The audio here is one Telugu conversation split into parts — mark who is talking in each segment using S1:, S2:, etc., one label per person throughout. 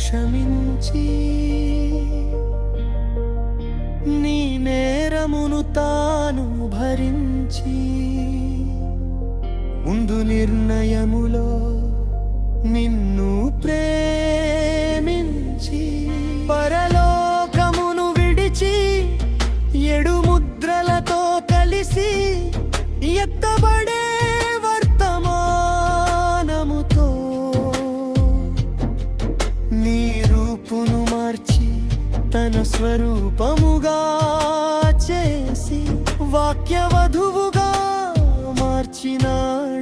S1: క్షమించి నీ నేరమును తాను భరించి ముందు నిర్ణయములో నిన్ను ప్రేమించి పర స్వరూపముగా చేసి వాక్యవధువుగా మార్చినాడు.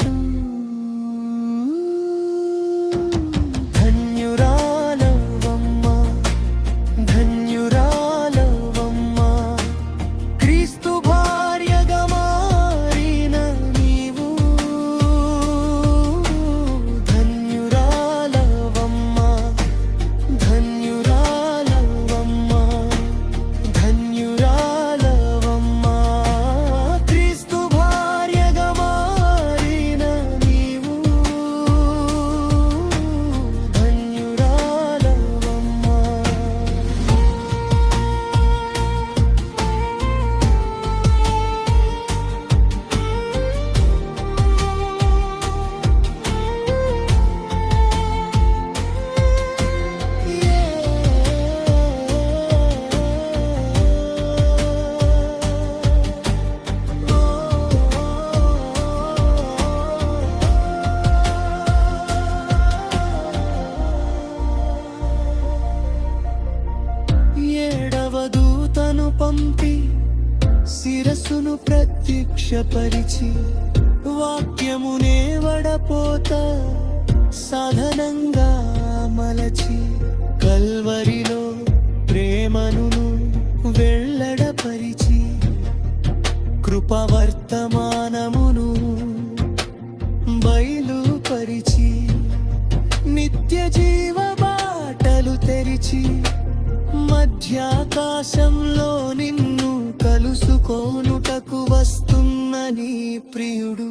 S1: పంపి శిరస్సును ప్రత్యక్షపరిచి వాక్యమునే వడపోత సాధనంగా మలచి కల్వరిలో ప్రేమను వెళ్ళడపరిచి కృపవర్తమానమును బయలుపరిచి నిత్య జీవ మధ్యాకాశంలో నిన్ను కలుసుకోనుటకు వస్తున్న నీ ప్రియుడు.